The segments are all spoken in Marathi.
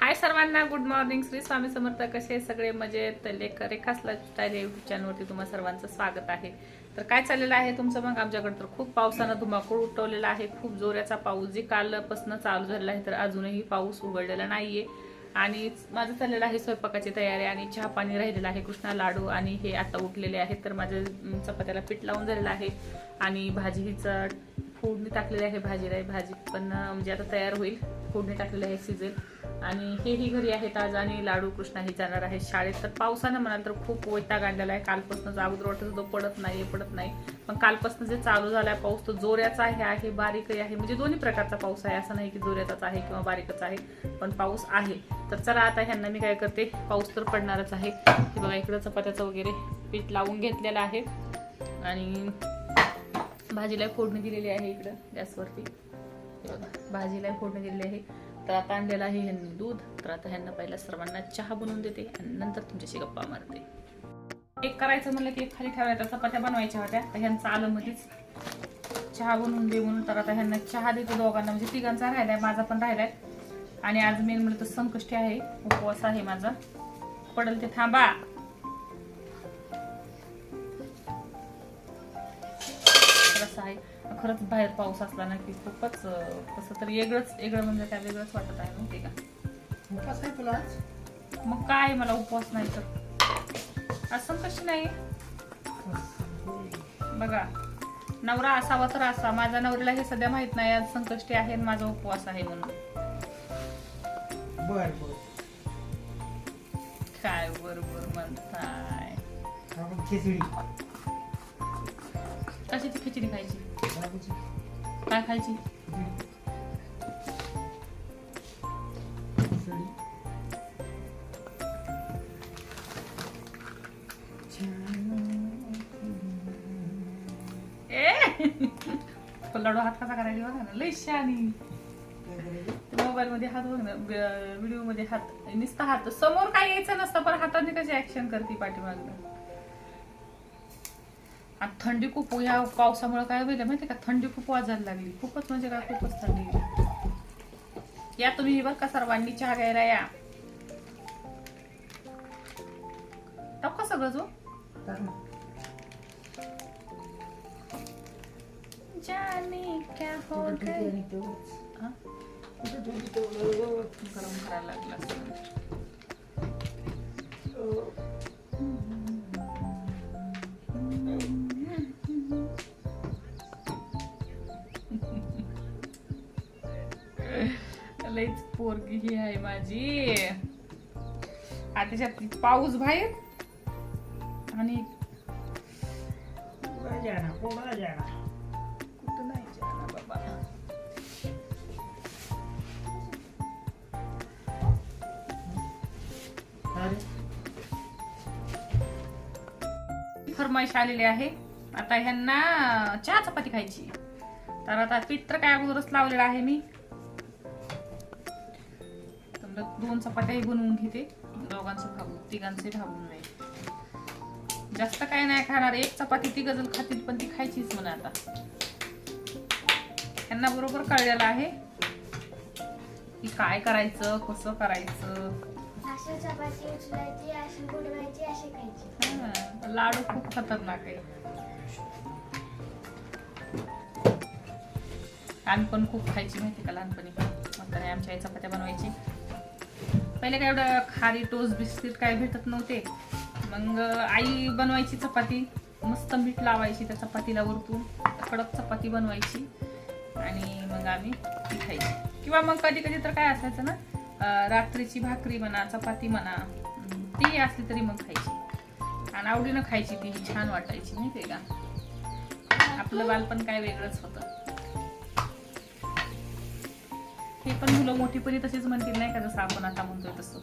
हाय सर्वांना गुड मॉर्निंग श्री स्वामी समर्थ कसे सगळे? मजेत. लेख रेखास लाईफस्टाईल युट्यूब चॅनलवरती तुम्हाला सर्वांचं स्वागत आहे. तर काय चाललेलं आहे तुमचं मग? आमच्याकडे तर खूप पावसानं धुमाकूळ उठवलेला आहे. खूप जोराचा पाऊस जे कालपासून चालू झालेला आहे तर अजूनही पाऊस उघडलेला नाहीये. आणि माझं चाललेलं आहे स्वयंपाकाची तयारी आणि चहा पाणी राहिलेलं आहे कृष्णा लाडू आणि हे आता उठलेले आहेत. तर माझ्या चपात्याला पीठ लावून झालेलं आहे आणि भाजी फोडणी टाकलेली आहे भाजीला भाजी पण म्हणजे आता तयार होईल. फोडणी टाकलेली आहे सिजेल आणि हेही घरी आहेत आज आणि लाडू कृष्णाही जाणार आहे शाळेत. तर पावसानं म्हणाल तर खूप वैताग आणलेला आहे. कालपासूनच अगोदर वाटत तो पडत नाही पडत नाही. पण कालपासून जे चालू झालाय पाऊस तो जोऱ्याचा आहे आहे बारीकही आहे. म्हणजे दोन्ही प्रकारचा पाऊस आहे. असं नाही की जोऱ्याचाच आहे किंवा बारीकच आहे पण पाऊस आहे. तर चला आता ह्यांना मी काय करते पाऊस तर पडणारच आहे. की बघा इकडं चपात्याचं वगैरे पीठ लावून घेतलेलं आहे. आणि भाजीला फोडणी दिलेली आहे इकडं गॅसवरती. बघा भाजीला फोडणी दिलेली आहे. तर आता आणलेलं आहे ह्यांनी दूध. तर आता ह्यांना पहिला सर्वांना चहा बनवून देते आणि नंतर तुमच्याशी गप्पा मारते. एक करायचं म्हणलं की एक खाली ठेवायचा. चपात्या बनवायच्या होत्या. तर ह्यांचं आलं मध्येच चहा बनवून दे म्हणून तर आता ह्यांना चहा देते दोघांना. म्हणजे तिघांचा राहिलाय माझा पण राहिलाय. आणि आज मेन म्हणलं तर संकष्टी आहे. उपवास आहे माझा. पडल ते थांबा. तर असं आहे. खरंच बाहेर पाऊस असला ना की खूपच कसं तरी वेगळंच वेगळं म्हणजे काय वेगळंच वाटत आहे माहिती का? उपवास आहे तुला? मग काय मला उपवास नाही तर. असं कशी नाही. बघा नवरा असावा तर असा. माझ्या नवऱ्याला हे सध्या माहीत नाही आज संकष्टी आहे माझा उपवास आहे म्हणून. बर बर. काय बरोबर म्हणताय. आपण खिचडी ती खिचडी खायची काय खायची लाडू हात कसा करायची बघा ना लई शानी मोबाईल मध्ये हात बघ ना व्हिडिओमध्ये हात नुसता हात समोर काय यायचं नसतं पण हाताने कशी ऍक्शन करते पाठीमागनं आणि थंडी खूप ह्या पावसामुळे काय होईल माहिती का? थंडी खूप वाजायला लागली. खूपच म्हणजे काय? खूपच थंडी. या तुम्ही बरं का सर्वांनी चहा घ्यायला या. टाक सगळं जो. जाने क्या हो गए. गरम करायला लागला पोरगी ही आहे माझी. आता त्याच्यात पाऊस बाहेर आणि पुढं जाणार, पुढं जाणार. कुठं नाही जाणार बाबा. अरे, फरमाईश आलेली आहे. आता ह्यांना चहा चपाती खायची. तर आता पीठ तर काय अगोदरच लावलेलं आहे मी. मग दोन चपात्याही बनवून घेते. दोघांचं खाऊ तिघांचे खाऊन नाही. जास्त काय नाही खाणार एक चपाती ती गजल खातील पण ती खायचीच म्हणा आता. ह्यांना बरोबर कळलेलं आहे की काय करायचं कसं करायचं. लाडू खूप खतरनाक आहे. आम्ही पण खूप खायची माहिती का लहानपणी म्हातारे आमच्या आई चपात्या बनवायची. पहिले काय एवढं खारी टोस्ट बिस्किट काय भेटत नव्हते. मग आई बनवायची चपाती. मस्त मीठ लावायची त्या चपातीला वरतून. कडक चपाती बनवायची. आणि मग आम्ही ती खायची. किंवा मग कधी कधी तर काय असायचं ना रात्रीची भाकरी म्हणा चपाती म्हणा ती असली तरी मग खायची. आणि आवडीनं खायची ती छान वाटायची नाही का? आपलं बालपण काय वेगळंच होतं. ते पण मुलं मोठीपणी तसेच म्हणतील नाही का? जसं आपण आता म्हणतोय तसं.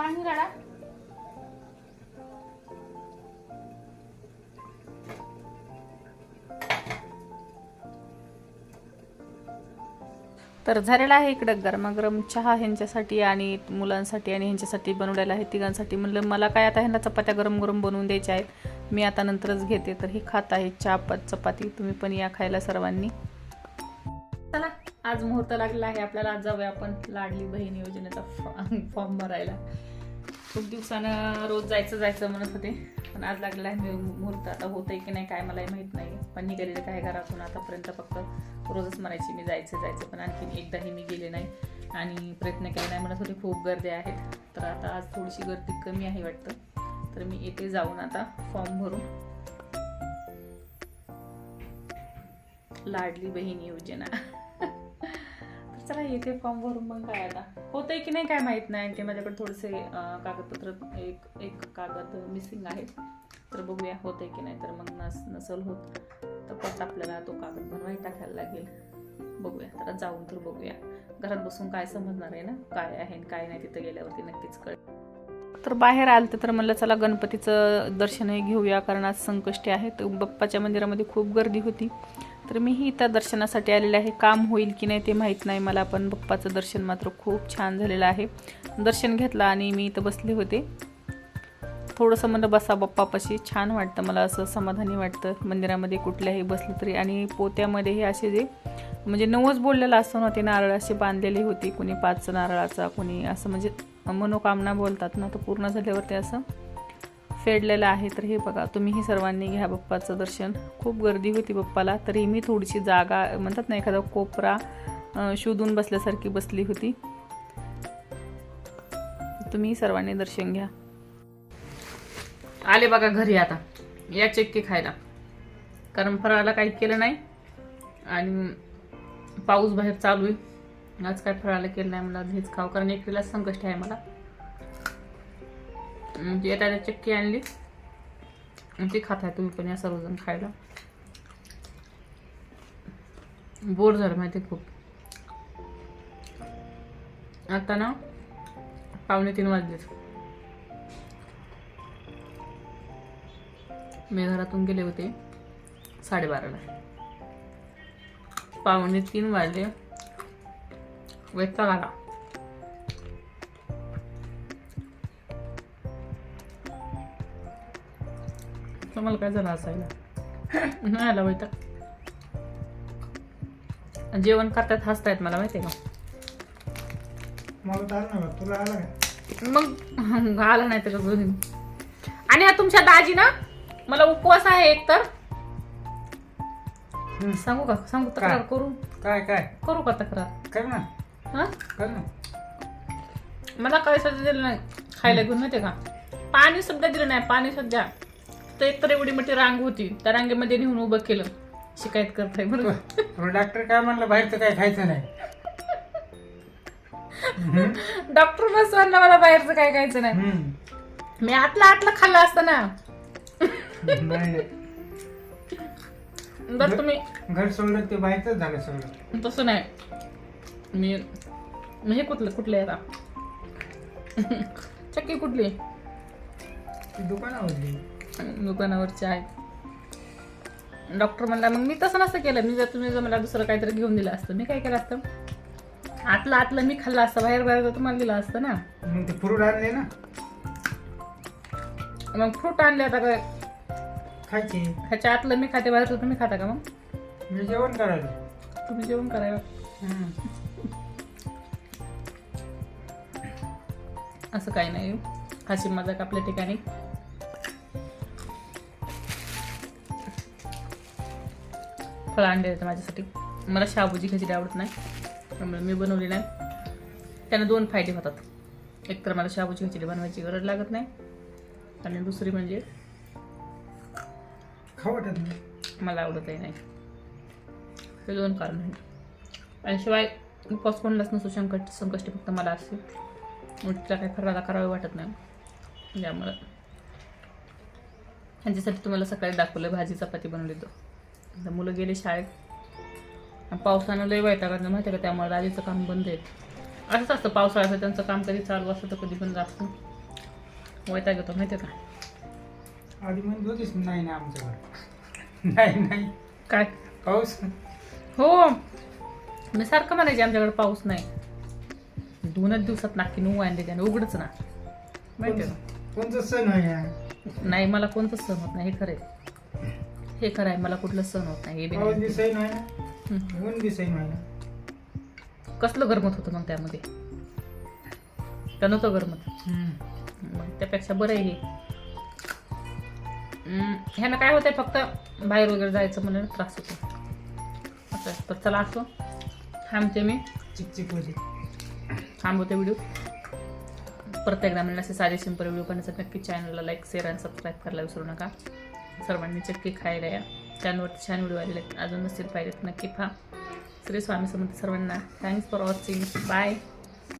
पाणी गळा तर झालेला आहे इकडं गरमागरम चहा ह्यांच्यासाठी आणि मुलांसाठी आणि ह्यांच्यासाठी बनवलेला आहे तिघांसाठी. म्हणलं मला काय आता ह्यांना चपात्या गरम गरम बनवून द्यायच्या आहेत. मी आता नंतरच घेते. तर हे खात आहे चहा चपाती. तुम्ही पण या खायला सर्वांनी. चला आज मुहूर्त लागला आहे. आपल्याला जाऊया आपण लाडली बहीण योजनेचा फॉर्म भरायला. खूप दिवसानं रोज जायचं जायचं म्हणत होते. पण आज लागला आहे मुहूर्त. आता होतंय की नाही काय मलाही माहीत नाही. पण निघालेलं काय घरातून आतापर्यंत फक्त रोजच म्हणायची मी जायचं जायचं. पण आणखीन एकदाही मी गेले नाही आणि प्रयत्न केला नाही म्हणत होते. खूप गर्दी आहेत. तर आता आज थोडीशी गर्दी कमी आहे वाटतं. तर मी येथे जाऊन आता फॉर्म भरून. लाडली बहीण योजना. तर चला येते फॉर्म भरून मग काय आता. होतंय की नाही काय माहीत नाही. ते माझ्याकडे थोडेसे कागदपत्र एक एक कागद मिसिंग आहेत. तर बघूया होतंय की नाही. तर मग नस नसल होत तर परत आपल्याला तो कागद बनवाय टाकायला लागेल. बघूया. तर जाऊन तर बघूया. घरात बसून काय समजणार आहे ना? काय आहे आणि काय नाही तिथं गेल्यावरती नक्कीच कळ तर बाहेर आलं तर म्हणलं चला गणपतीचं दर्शनही घेऊया. कारण आज संकष्टी आहे. तर बाप्पाच्या मंदिरामध्ये खूप गर्दी होती. तर मीही इथं दर्शनासाठी आलेले आहे. काम होईल की नाही ते माहीत नाही. मला पण बाप्पाचं दर्शन मात्र खूप छान झालेलं आहे. दर्शन घेतलं आणि मी इथं बसले होते. थोडंसं म्हणलं बसा बाप्पापाशी. छान वाटतं मला असं समाधानी वाटतं. मंदिरामध्ये कुठल्याही बसलं तरी आणि पोत्यामध्ये हे असे जे म्हणजे नवस बोललेलं असं ना ते नारळ असे बांधलेले होते. कोणी पाच नारळाचा कोणी असं म्हणजे मनोकामना बोलतात ना तर पूर्ण झाल्यावर ते असं फेडलेलं आहे तर हे बघा तुम्हीही सर्वांनी घ्या बाप्पाचं दर्शन. खूप गर्दी होती बाप्पाला तरी मी थोडीशी जागा म्हणतात ना एखादा कोपरा शोधून बसल्यासारखी बसली होती. तुम्ही सर्वांनी दर्शन घ्या. आले बघा घरी आता. या चक्की खायला. कारण फराळाला काही केलं नाही. आणि पाऊस बाहेर चालू आहे. आज काय फराळाला केलं नाही मला हेच खाऊ कारण एकटीला संकष्ट आहे मला. म्हणजे येता चक्की आणली. आणि ती खाताय तुम्ही पण या सर्वजण खायला. बोर झालं माहिती खूप. आता ना पावणे तीन वाजलेत. मी घरातून गेले होते साडेबाराला. पावणे तीन वाजले. वैताग आला तुम्हाला काय झालं असायला? नाही आला वैताग जेवण करतात हसतायत मला माहितीये का? मग आला नाही तर आणि हा तुमच्या दाजी ना मला उपवास आहे एक तर. सांगू का? सांगू तक्रार? करू? काय काय? करू का तक्रार? कर ना. हा? कर ना. मला काय सुद्धा दिलं नाही खायला घेऊन माहितीये का? पाणी सुद्धा दिलं नाही पाणी सध्या. तर एक तर एवढी मोठी रांग होती त्या रांगेमध्ये नेऊन उभं केलं. शिकायत करताय बरोबर डॉक्टर काय म्हणलं बाहेरचं काय खायचं नाही. डॉक्टर बसवायला मला बाहेरचं काय खायचं नाही. हम्म. मी आतला आतला खाल्लं असतं ना. नाही. नाही. जर तुम्ही घर सोडलं ते बाहेरच झालं सगळं. तसं नाही. मी मी हे कुठलं कुठलं आता? चक्की कुठली? ती दुकानावरली दुकानावरची आहे डॉक्टर म्हणला मग मी तसं नसतं केलं. मी जर तुम्ही जर मला दुसरं काहीतरी घेऊन दिलं असतं मी काय केलं असतं? आतलं आतलं मी खाल्लं असतं. बाहेर बाहेर तर तुम्हाला दिलं असतं ना. मग ते फ्रूट आणले ना. मग फ्रूट आणले आता काय? खायचे. ह्याच्या आतलं मी खाते बाहेरचं तुम्ही खाता का मग? मी जेवण करायला. तुम्ही जेवण करायला. असं काही नाही. हसी मजाक आपल्या ठिकाणी. फळं आणले होते माझ्यासाठी. मला शाबूची खिचडी आवडत नाही त्यामुळे मी बनवली नाही. त्याने दोन फायदे होतात. एक तर मला शाबूची खिचडी बनवायची गरज लागत नाही. आणि दुसरी म्हणजे खाऊ वाटत नाही. मला आवडतही नाही. हे दोन कारण आहे आणि शिवाय उपवास कोणलाच नसतो संकट संकष्टी फक्त मला असते. मग तिला काही फराळा करावे वाटत नाही. त्यामुळं. ह्यांच्यासाठी तुम्हाला सकाळी दाखवलं भाजी चपाती बनवली तो आता मुलं गेले शाळेत. पावसानं लय वैतागात माहिती आहे का? त्यामुळे राजेचं काम बंद आहे असंच असतं पावसाळ्याचं त्यांचं काम कधी चालू असतं तर कधी बंद असतं वैताग येतो माहिती आहे का? आधी म्हणत होतीस नाही ना आमच्याकडे. नाही नाही. काय? पाऊस? हो. मी सारखं म्हणायचे आमच्याकडे पाऊस नाही. दोनच दिवसात नाकी नऊ आणले त्याने उघडच ना. माहिती कोणतं सण आहे? नाही मला कोणतंच सण होत नाही हे खरं. हे खरं आहे मला कुठलं सण होत नाही हे बी नाही. ना. ऊन ना? कसलं गरमत होतं मग त्यामध्ये? का नव्हतं गरमत. मग त्यापेक्षा बरं आहे हे. हम्म, ह्यानं काय होतंय फक्त बाहेर वगैरे जायचं म्हणून त्रास होतो. असं आहे. तर चला असो. थांबते मी. चिकचिक होते थांबवते व्हिडिओ. परत एकदा म्हणून असे साधे सिंपल व्हिडिओ पाहण्यासाठी नक्की चॅनलला लाईक शेअर आणि सबस्क्राईब करायला विसरू नका. सर्वांनी चक्की खायला या. चॅनलवरती छान व्हिडिओ आलेले आहेत. अजून नसेल पाहिजेत नक्की पहा. श्री स्वामी समर्थ सर्वांना थँक्स फॉर वॉचिंग बाय